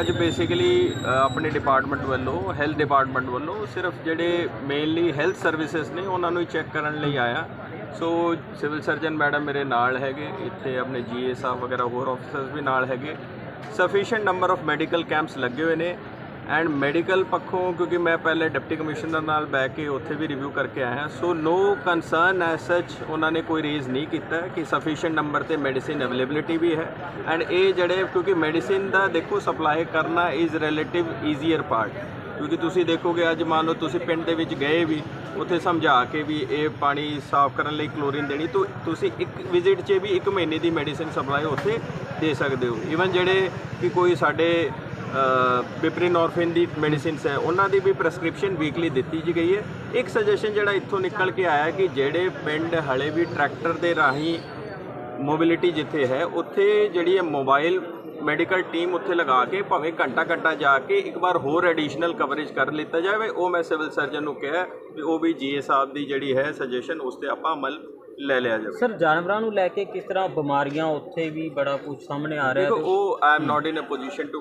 ਅੱਜ ਬੇਸਿਕਲੀ ਆਪਣੇ ਡਿਪਾਰਟਮੈਂਟ ਵੱਲੋਂ ਹੈਲਥ ਡਿਪਾਰਟਮੈਂਟ ਵੱਲੋਂ ਸਿਰਫ ਜਿਹੜੇ ਮੇਨਲੀ ਹੈਲਥ ਸਰਵਿਸਿਜ਼ ਨੇ, ਉਹਨਾਂ ਨੂੰ ਹੀ ਚੈੱਕ ਕਰਨ ਲਈ ਆਇਆ। ਸੋ ਸਿਵਲ ਸਰਜਨ ਮੈਡਮ ਮੇਰੇ ਨਾਲ ਹੈਗੇ, ਇੱਥੇ ਆਪਣੇ ਜੀਏ ਸਾਹਿਬ ਵਗੈਰਾ ਹੋਰ ਆਫੀਸਰਸ ਵੀ ਨਾਲ ਹੈਗੇ। Sufficient number of medical camps ਲੱਗੇ ਹੋਏ ਨੇ। ਐਂਡ ਮੈਡੀਕਲ ਪੱਖੋਂ, ਕਿਉਂਕਿ ਮੈਂ ਪਹਿਲੇ ਡਿਪਟੀ ਕਮਿਸ਼ਨਰ ਨਾਲ ਬੈ ਕੇ ਉੱਥੇ ਵੀ ਰਿਵਿਊ ਕਰਕੇ ਆਇਆ। ਸੋ ਨੋ ਕੰਸਰਨ ਐਸ ਸੱਚ ਉਹਨਾਂ ਨੇ ਕੋਈ ਰੇਜ਼ ਨਹੀਂ ਕੀਤਾ ਕਿ ਸਫੀਸ਼ੀਐਂਟ ਨੰਬਰ ਤੇ ਮੈਡੀਸਿਨ ਅਵੇਲੇਬਿਲਿਟੀ ਵੀ ਹੈ। ਐਂਡ ਇਹ ਜਿਹੜੇ, ਕਿਉਂਕਿ ਮੈਡੀਸਿਨ ਦਾ ਦੇਖੋ ਸਪਲਾਈ ਕਰਨਾ ਇਜ਼ ਰਿਲੇਟਿਵ ਈਜ਼ੀਅਰ ਪਾਰਟ ਕਿਉਂਕਿ ਤੁਸੀਂ ਦੇਖੋਗੇ ਅੱਜ ਮੰਨ ਲਓ ਤੁਸੀਂ ਪਿੰਡ ਦੇ ਵਿੱਚ ਗਏ ਵੀ, ਉੱਥੇ ਸਮਝਾ ਕੇ ਵੀ ਇਹ ਪਾਣੀ ਸਾਫ਼ ਕਰਨ ਲਈ ਕਲੋਰੀਨ ਦੇਣੀ, ਤੋਂ ਤੁਸੀਂ ਇੱਕ ਵਿਜ਼ਿਟ 'ਚ ਵੀ ਇੱਕ ਮਹੀਨੇ ਦੀ ਮੈਡੀਸਿਨ ਸਪਲਾਈ ਉੱਥੇ ਦੇ ਸਕਦੇ ਹੋ। ਈਵਨ ਜਿਹੜੇ ਕਿ ਕੋਈ ਸਾਡੇ ਬਿਪਰੀਨੋਰਫਿਨ ਦੀ ਮੈਡੀਸਿਨਸ ਹੈ। ਉਹਨਾਂ ਦੀ ਵੀ ਪ੍ਰੈਸਕ੍ਰਿਪਸ਼ਨ ਵੀਕਲੀ ਦਿੱਤੀ ਜੀ ਗਈ ਹੈ। ਇੱਕ ਸੁਜੈਸ਼ਨ ਜਿਹੜਾ ਇੱਥੋਂ ਨਿਕਲ ਕੇ ਆਇਆ ਕਿ ਜਿਹੜੇ ਪਿੰਡ ਹਲੇ ਵੀ ਟਰੈਕਟਰ ਦੇ ਰਾਹੀਂ ਮੋਬਿਲਿਟੀ ਜਿੱਥੇ ਹੈ, ਉੱਥੇ ਜਿਹੜੀ ਹੈ ਮੋਬਾਈਲ ਮੈਡੀਕਲ ਟੀਮ ਉੱਥੇ ਲਗਾ ਕੇ ਭਾਵੇਂ ਘੰਟਾ ਘੰਟਾ ਜਾ ਕੇ ਇੱਕ ਵਾਰ ਹੋਰ ਐਡੀਸ਼ਨਲ ਕਵਰੇਜ ਕਰ ਲਿੱਤਾ ਜਾਵੇ। ਉਹ ਮੈਂ ਸਿਵਲ ਸਰਜਨ ਨੂੰ ਕਿਹਾ ਵੀ ਉਹ ਵੀ ਜੀਏ ਸਾਹਿਬ ਦੀ ਜਿਹੜੀ ਹੈ ਸੁਜੈਸ਼ਨ ਉਸ ਤੇ ਆਪਾਂ ਅਮਲ ਲੈ ਲਿਆ ਜਾਵੇ। ਸਰ ਜਾਨਵਰਾਂ ਨੂੰ ਲੈ ਕੇ ਕਿਸ ਤਰ੍ਹਾਂ ਬਿਮਾਰੀਆਂ ਉੱਥੇ ਵੀ ਬੜਾ ਕੁਝ ਸਾਹਮਣੇ ਆ ਰਿਹਾ ਦੇਖੋ ਹੈ ਉਹ I am not in a position to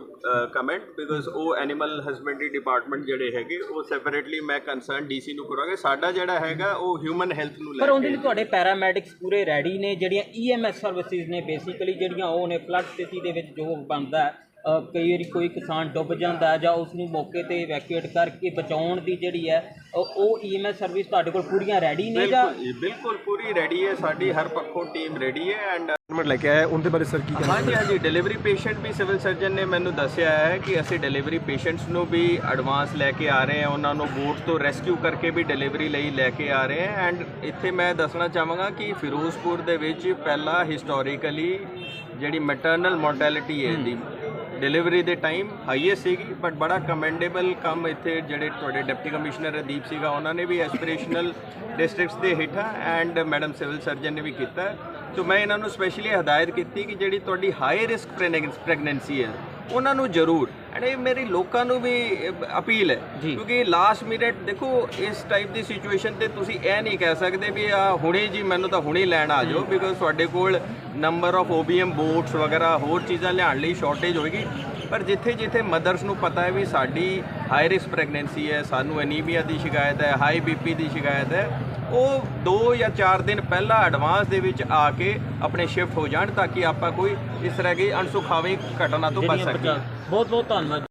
comment because ਉਹ ਐਨੀਮਲ ਹਸਬੈਂਡਰੀ ਡਿਪਾਰਟਮੈਂਟ ਜਿਹੜੇ ਹੈਗੇ ਉਹ ਸੈਪਰੇਟਲੀ ਮੈਂ ਕੰਸਰਨ ਡੀਸੀ ਨੂੰ ਕਰਾਂਗੇ। ਸਾਡਾ ਜਿਹੜਾ ਹੈਗਾ ਉਹ ਹਿਊਮਨ ਹੈਲਥ ਨੂੰ ਲੈ ਪਰ ਉਹਦੇ ਲਈ ਤੁਹਾਡੇ ਪੈਰਾਮੈਡਿਕਸ ਪੂਰੇ ਰੈਡੀ ਨੇ ਜਿਹੜੀਆਂ ਈਐਮਐਸ ਸਰਵਿਸਿਜ਼ ਨੇ ਬੇਸਿਕਲੀ ਜਿਹੜੀਆਂ ਉਹ ਨੇ ਫਲੱਡ ਸਥਿਤੀ ਦੇ ਵਿੱਚ ਜੋ ਬਣਦਾ ਹੈ। ਕਈ ਵਾਰੀ ਕੋਈ ਕਿਸਾਨ ਡੁੱਬ ਜਾਂਦਾ ਹੈ ਜਾਂ ਉਸ ਨੂੰ ਮੌਕੇ ਤੇ ਇਵੈਕੂਏਟ ਕਰਕੇ ਬਚਾਉਣ ਦੀ ਜਿਹੜੀ ਹੈ ਉਹ- ਉਹ ਈਐਮਐਸ ਸਰਵਿਸ ਤੁਹਾਡੇ ਕੋਲ ਪੂਰੀਆਂ ਰੈਡੀ ਨੇ ਜਾਂ ਬਿਲਕੁਲ ਜੀ, ਬਿਲਕੁਲ ਪੂਰੀ ਰੈਡੀ ਹੈ ਸਾਡੀ ਹਰ ਪੱਖੋਂ ਟੀਮ ਰੈਡੀ ਹੈ ਐਂਡ ਗਵਰਨਮੈਂਟ ਲੈ ਕੇ ਆਇਆ ਉਹਦੇ ਬਾਰੇ ਸਰ ਕੀ ਕਹਿਣਾ ਹਾਂਜੀ ਹਾਂਜੀ ਡਿਲੀਵਰੀ ਪੇਸ਼ੈਂਟ ਵੀ ਸਿਵਲ ਸਰਜਨ ਨੇ ਮੈਨੂੰ ਦੱਸਿਆ ਹੈ ਕਿ ਅਸੀਂ ਡਿਲੀਵਰੀ ਪੇਸ਼ੈਂਟਸ ਨੂੰ ਵੀ ਐਡਵਾਂਸ ਲੈ ਕੇ ਆ ਰਹੇ ਹਾਂ ਉਹਨਾਂ ਨੂੰ ਬੋਟ ਤੋਂ ਰੈਸਕਿਊ ਕਰਕੇ ਵੀ ਡਿਲੀਵਰੀ ਲਈ ਲੈ ਕੇ ਆ ਰਹੇ ਹਾਂ ਐਂਡ ਇੱਥੇ ਮੈਂ ਦੱਸਣਾ ਚਾਹਾਂਗਾ ਕਿ ਫਿਰੋਜ਼ਪੁਰ ਦੇ ਵਿੱਚ ਪਹਿਲਾਂ ਹਿਸਟੋਰੀਕਲੀ ਜਿਹੜੀ ਮੈਟਰਨਲ ਮੋਰਟੈਲਿਟੀ ਹੈ ਦੀ ਡਿਲੀਵਰੀ ਦੇ ਟਾਈਮ ਹਾਈਐਸਟ ਸੀਗੀ ਬਟ ਬੜਾ ਕਮੈਂਡੇਬਲ ਕੰਮ ਇੱਥੇ ਜਿਹੜੇ ਤੁਹਾਡੇ ਡਿਪਟੀ ਕਮਿਸ਼ਨਰ ਰਦੀਪ ਸੀਗਾ, ਉਹਨਾਂ ਨੇ ਵੀ ਐਸਪੀਰੇਸ਼ਨਲ ਡਿਸਟ੍ਰਿਕਟਸ ਦੇ ਹੇਠਾਂ ਐਂਡ ਮੈਡਮ ਸਿਵਲ ਸਰਜਨ ਨੇ ਵੀ ਕੀਤਾ। ਸੋ ਮੈਂ ਇਹਨਾਂ ਨੂੰ ਸਪੈਸ਼ਲੀ ਹਦਾਇਤ ਕੀਤੀ ਕਿ ਜਿਹੜੀ ਤੁਹਾਡੀ ਹਾਈ ਰਿਸਕ ਪ੍ਰੈਗਨੈਂਸੀ ਹੈ, ਉਹਨਾਂ ਨੂੰ ਜ਼ਰੂਰ ਇਹ ਮੇਰੀ ਲੋਕਾਂ ਨੂੰ ਵੀ ਅਪੀਲ ਹੈ। ਕਿਉਂਕਿ ਲਾਸਟ ਮਿੰਟ ਦੇਖੋ ਇਸ ਟਾਈਪ ਦੀ ਸਿਚੁਏਸ਼ਨ ਤੇ ਤੁਸੀਂ ਇਹ ਨਹੀਂ ਕਹਿ ਸਕਦੇ ਵੀ ਆ ਹੁਣੇ ਜੀ ਮੈਨੂੰ ਤਾਂ ਹੁਣੇ ਲੈਣ ਆ ਜਾਓ ਬਿਕਾਜ਼ ਤੁਹਾਡੇ ਕੋਲ ਨੰਬਰ ਆਫ OBM ਬੋਟਸ ਵਗੈਰਾ ਹੋਰ ਚੀਜ਼ਾਂ ਲਿਆਉਣ ਲਈ ਸ਼ਾਰਟੇਜ ਹੋਏਗੀ ਪਰ ਜਿੱਥੇ ਜਿੱਥੇ ਮਦਰਸ ਨੂੰ ਪਤਾ ਹੈ ਵੀ ਸਾਡੀ ਹਾਈ ਰਿਸਕ ਪ੍ਰੈਗਨੈਂਸੀ ਹੈ ਸਾਨੂੰ ਐਨੀਮੀਆ ਦੀ ਸ਼ਿਕਾਇਤ ਹੈ ਹਾਈ ਬੀਪੀ ਦੀ ਸ਼ਿਕਾਇਤ ਹੈ ਉਹ 2 ਜਾਂ 4 ਦਿਨ ਪਹਿਲਾਂ ਐਡਵਾਂਸ ਦੇ ਵਿੱਚ ਆ ਕੇ ਆਪਣੇ ਸ਼ਿਫਟ ਹੋ ਜਾਣ ਤਾਂ ਕਿ ਆਪਾਂ ਕੋਈ ਇਸ ਤਰ੍ਹਾਂ ਦੀ ਅਣਸੁਖਾਵੀ ਘਟਨਾ ਤੋਂ ਬਚ ਸਕੀਏ। ਬਹੁਤ ਬਹੁਤ ਧੰਨਵਾਦ।